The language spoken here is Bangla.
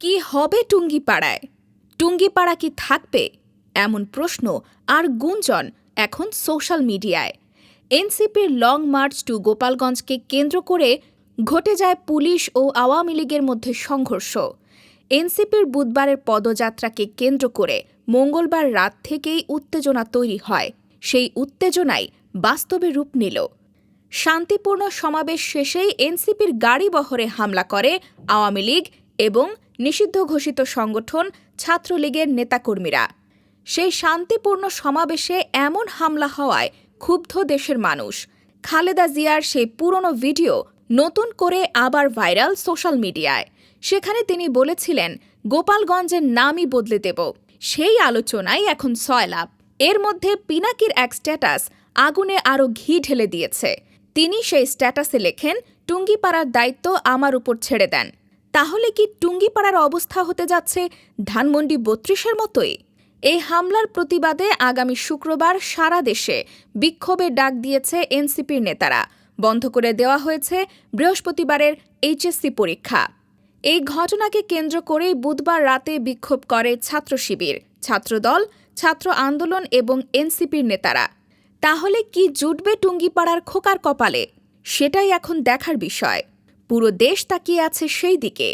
কি হবে টুঙ্গিপাড়ায়? টুঙ্গিপাড়া কি থাকবে? এমন প্রশ্ন আর গুঞ্জন এখন সোশ্যাল মিডিয়ায়। এনসিপির লং মার্চ টু গোপালগঞ্জকে কেন্দ্র করে ঘটে যায় পুলিশ ও আওয়ামী লীগের মধ্যে সংঘর্ষ। এনসিপির বুধবারের পদযাত্রাকে কেন্দ্র করে মঙ্গলবার রাত থেকেই উত্তেজনা তৈরি হয়। সেই উত্তেজনাই বাস্তবে রূপ নিল। শান্তিপূর্ণ সমাবেশ শেষেই এনসিপির গাড়ি বহরে হামলা করে আওয়ামী লীগ এবং নিষিদ্ধ ঘোষিত সংগঠন ছাত্রলীগের নেতাকর্মীরা। সেই শান্তিপূর্ণ সমাবেশে এমন হামলা হওয়ায় ক্ষুব্ধ দেশের মানুষ। খালেদা জিয়ার সেই পুরনো ভিডিও নতুন করে আবার ভাইরাল সোশ্যাল মিডিয়ায়। সেখানে তিনি বলেছিলেন, গোপালগঞ্জের নামই বদলে দেব। সেই আলোচনাই এখন সয়লাভ এর মধ্যে পিনাকির এক স্ট্যাটাস আগুনে আরও ঘি ঢেলে দিয়েছে। তিনি সেই স্ট্যাটাসে লেখেন, টুঙ্গিপাড়ার দায়িত্ব আমার উপর ছেড়ে দেন। তাহলে কি টুঙ্গিপাড়ার অবস্থা হতে যাচ্ছে ধানমন্ডি বত্রিশের মতোই? এই হামলার প্রতিবাদে আগামী শুক্রবার সারা দেশে বিক্ষোভের ডাক দিয়েছে এনসিপির নেতারা। বন্ধ করে দেওয়া হয়েছে বৃহস্পতিবারের এইচএসসি পরীক্ষা। এই ঘটনাকে কেন্দ্র করেই বুধবার রাতে বিক্ষোভ করে ছাত্র শিবির, ছাত্রদল, ছাত্র আন্দোলন এবং এনসিপির নেতারা। তাহলে কি জুটবে টুঙ্গিপাড়ার খোকার কপালে? সেটাই এখন দেখার বিষয়। পুরো দেশ তাকিয়ে আছে সেই দিকে।